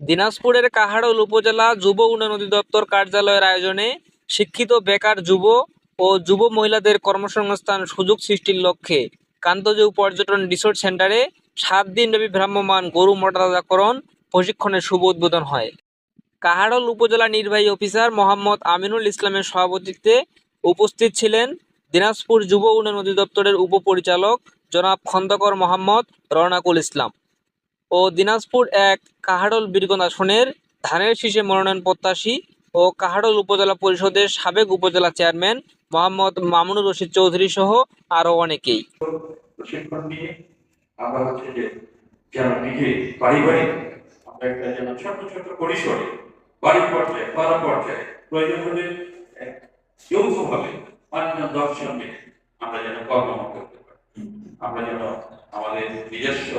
দিনাজপুরের কাহারোল উপজেলা যুব উন্নয়ন অধিদপ্তর কার্যালয়ের আয়োজনে শিক্ষিত বেকার যুব ও যুব মহিলাদের কর্মসংস্থান সুযোগ সৃষ্টির লক্ষ্যে কান্তজৌ পর্যটন রিসোর্ট সেন্টারে সাত দিনব্যাপী ভ্রাম্যমান গরু মোটাতাজাকরণ প্রশিক্ষণের শুভ উদ্বোধন হয়। কাহারোল উপজেলা নির্বাহী অফিসার মোহাম্মদ আমিনুল ইসলামের সভাপতিত্বে উপস্থিত ছিলেন দিনাজপুর যুব উন্নয়ন অধিদপ্তরের উপপরিচালক জনাব খন্দকর মোহাম্মদ রওনাকুল ইসলাম। ও দিনাজপুর এক কাহারোল বীরগঞ্জ আসনের ধানের শীষে মনোনয়ন প্রত্যাশী ও কাহারোল উপজেলা পরিষদের সাবেক উপজেলা চেয়ারম্যান মোহাম্মদ মামুনুর রশিদ চৌধুরী সহ আরও অনেকেই। আমরা যেন নিজে আমরা যেন ছোট ছোট পরিসরে বাড়ি পর্যায়ে, পাড়া পর্যায়ে প্রয়োজন হলে যৌথভাবে পাঁচ জন মিলে আমরা যেন কর্ম করতে পারি। আমরা যেন আমাদের নিজস্ব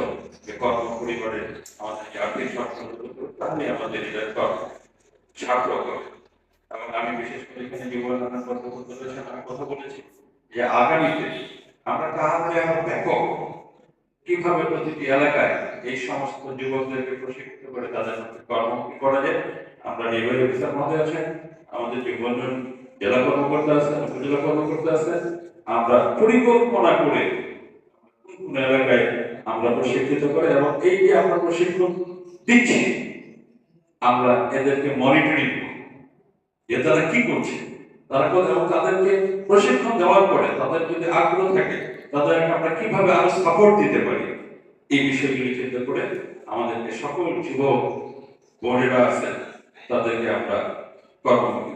যে কর্ম পরিবারের আমাদের যে আর্থিক সচ্ছলতা তাহলে আমাদের নিজের কর্ম সার্থক হবে। এবং আমি বিশেষ করে এখানে কথা বলতে রয়েছেন আমি কথা বলেছি যে আগামীতে আমরা তাহলে আরও ব্যাপক কীভাবে প্রতিটি এলাকায় এই সমস্ত যুবকদেরকে প্রশিক্ষিত করে তাদের মধ্যে কর্মমুখী করা যায়। আমরা নির্বাহী অফিসার মধ্যে আছেন, আমাদের যুবজন জেলা কর্মকর্তা আছেন, উপজেলা কর্মকর্তা আছেন। আমরা পরিকল্পনা করে এলাকায় আমরা প্রশিক্ষিত করে এবং এই যে আমরা প্রশিক্ষণ দিচ্ছি, আমরা এদেরকে মনিটরিং যে তারা কি করছে, তারা এবং তাদেরকে প্রশিক্ষণ দেওয়ার পরে তাদের যদি আগ্রহ থাকে তাদেরকে আমরা কীভাবে আরও সাপোর্ট দিতে পারি, এই বিষয়গুলি চিন্তা করে আমাদেরকে সকল যুবক বোনেরা আছেন, তাদেরকে আমরা কর্মমুখী